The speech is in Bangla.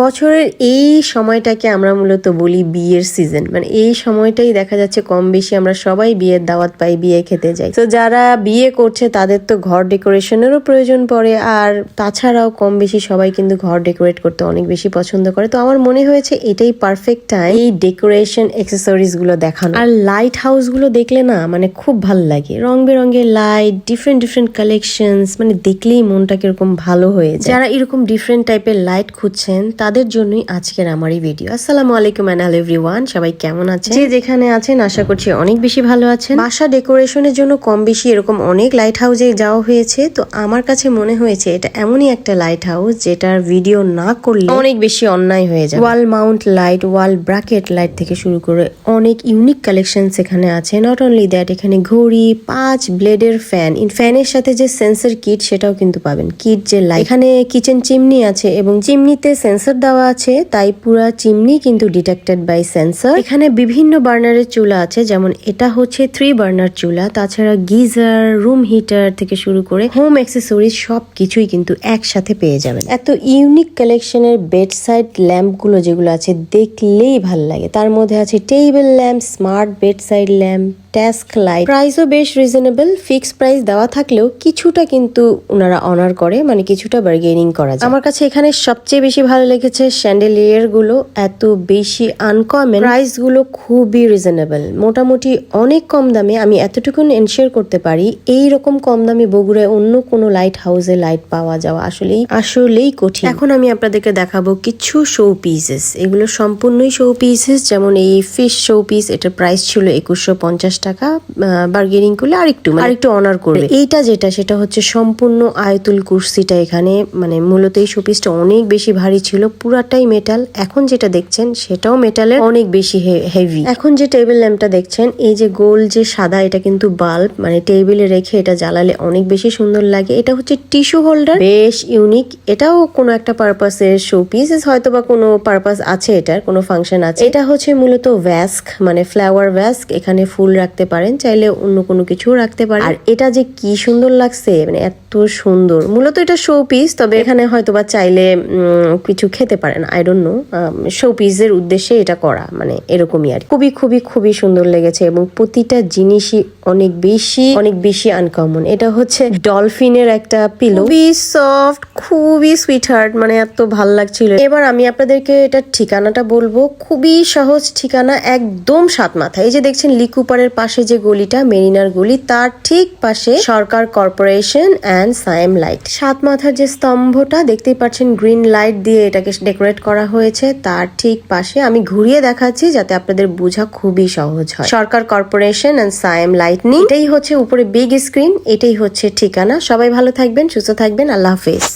বছরের এই সময়টাকে আমরা মূলত বলি বিয়ের সিজন মানে এই সময়টাই দেখা যাচ্ছে কম বেশি আমরা সবাই বিয়ের দাওয়াত পাই, বিয়ে খেতে যাই। তো যারা বিয়ে করছে, তাদের তো ঘর ডেকোরেশনেরও প্রয়োজন পড়ে, আর তাছাড়াও কম বেশি সবাই কিন্তু ঘর ডেকোরেট করতে অনেক বেশি পছন্দ করে। তো আমার মনে হয়েছে এটাই পারফেক্ট টাইম এই ডেকোরেশন অ্যাক্সেসরিজগুলো দেখানো। আর লাইট হাউসগুলো দেখলে না মানে খুব ভালো লাগে। রং বেরঙের লাইট ডিফারেন্ট ডিফারেন্ট কালেকশনস মানে দেখলেই মনটা কীরকম ভালো হয়ে যায়। যারা এরকম ডিফারেন্ট টাইপের লাইট খুঁজছেন তাদের জন্যই আজকের আমার এই ভিডিও আসসালামু আলাইকুম অ্যান্ড হ্যালো এভরিওয়ান সবাই কেমন আছেন? যে যেখানে আছেন আশা করছি অনেক বেশি ভালো আছেন। বাসা ডেকোরেশনের জন্য কম বেশি এরকম অনেক লাইট হাউসে যাওয়া হয়েছে তো আমার কাছে মনে হয়েছে এটা এমনই একটা লাইট হাউস যেটার ভিডিও না করলে অনেক বেশি অন্যায় হয়ে যায় wall mount light wall bracket light থেকে শুরু করে অনেক ইউনিক কালেকশন এখানে আছে। নট অনলি দ্যাট এখানে ঘড়ি পাঁচ ব্লেডের ফ্যান ইন ফ্যানের সাথে যে সেন্সর কিট সেটাও কিন্তু পাবেন। কিট যে লাইট এখানে কিচেন চিমনি আছে এবং চিমনিতে সেন্সর দেওয়া আছে, তাই পুরা চিমনি কিন্তু ডিটেক্টেড বাই সেন্সর এখানে বিভিন্ন বার্নারের চুলা আছে, যেমন এটা হচ্ছে থ্রি বার্নার চুলা। তাছাড়া গিজার রুম হিটার থেকে শুরু করে হোম অ্যাক্সেসরিজ সব কিছুই কিন্তু একসাথে পেয়ে যাবেন। এত ইউনিক কালেকশনের বেড সাইড ল্যাম্পগুলো যেগুলো আছে, দেখলেই ভালো লাগে। তার মধ্যে আছে table lamp smart bed side lamp task light প্রাইসও বেশ রিজনেবল ফিক্স প্রাইস দেওয়া থাকলেও কিছুটা কিন্তু ওনারা অনার করে মানে কিছুটা বার্গেনিং করা যায়। আমার কাছে এখানে সবচেয়ে বেশি ভালো লেগেছে স্যান্ডেলিয়ারগুলো, এত বেশি আনকমন প্রাইসগুলো খুবই রিজনেবল মোটামুটি অনেক কম দামে আমি এতটুকুন এনশিওর করতে পারি, এই রকম কম দামে বগুড়ায় অন্য কোনো লাইট হাউসে লাইট পাওয়া যাওয়া আসলেই আসলেই কঠিন। এখন আমি আপনাদেরকে দেখাবো কিছু শো পিসেস এগুলো সম্পূর্ণই শো পিসেস যেমন এই ফিশ শো পিস এটার প্রাইস ছিল একুশশো পঞ্চাশ টাকা বার্গেনিং করলে আরেকটু মানে আরেকটু অনার করবে। এইটা যেটা সেটা হচ্ছে সম্পূর্ণ আয়তুল কুর্সিটা এখানে মানে মূলত এই শোপিসটা অনেক বেশি ভারী ছিল পুরাটাই মেটাল এখন যেটা দেখছেন সেটাও মেটালের অনেক বেশি হেভি এখন যে টেবিল ল্যাম্পটা দেখছেন এই যে গোল যে সাদা এটা কিন্তু বাল্ব মানে টেবিলে রেখে এটা জ্বালালে অনেক বেশি সুন্দর লাগে। এটা হচ্ছে টিস্যু হোল্ডার বেশ ইউনিক এটাও কোনো একটা পারপাসের শোপিস হয়তো বা কোনো পারপাস আছে এটার কোনো ফাংশন আছে। এটা হচ্ছে মূলত ভ্যাস্ক মানে ফ্লাওয়ার ভ্যাস্ক এখানে ফুল রাখতে পারেন, চাইলে অন্য কোনো কিছু রাখতে পারেন। আর এটা যে কি সুন্দর লাগছে মানে এত সুন্দর। মূলত এটা শো পিস তবে এখানে হয়তো বা চাইলে কিছু খেতে পারেন। আই ডোন্ট নো শো পিসের উদ্দেশ্যে এটা করা মানে এরকমই আর। খুবই খুবই খুবই সুন্দর লেগেছে এবং প্রতিটা জিনিসই অনেক বেশি অনেক বেশি আনকমন এটা হচ্ছে ডলফিনের একটা পিলো খুবই সফট খুবই সুইট হার্ট মানে এত ভালো লাগছিল। এবার আমি আপনাদেরকে এটার ঠিকানাটা বলব। খুবই সহজ ঠিকানা, একদম সাত মাথা। এই যে দেখছেন লিকুপারের পাশে যে গলিটা, মেরিনার গলি, তার ঠিক পাশে Sarkar corporation and Sayem light সাত মাথার যে স্তম্ভটা, দেখতেই পাচ্ছেন গ্রিন লাইট দিয়ে এটাকে ডেকোরেট করা হয়েছে। তার ঠিক পাশে আমি ঘুরিয়ে দেখাচ্ছি, যাতে আপনাদের বোঝা খুবই সহজ হয়। Sarkar corporation and Sayem lightning এটাই হচ্ছে উপরে বিগ স্ক্রিন এটাই হচ্ছে ঠিকানা। সবাই ভালো থাকবেন, সুস্থ থাকবেন, আল্লাহ হাফেজ।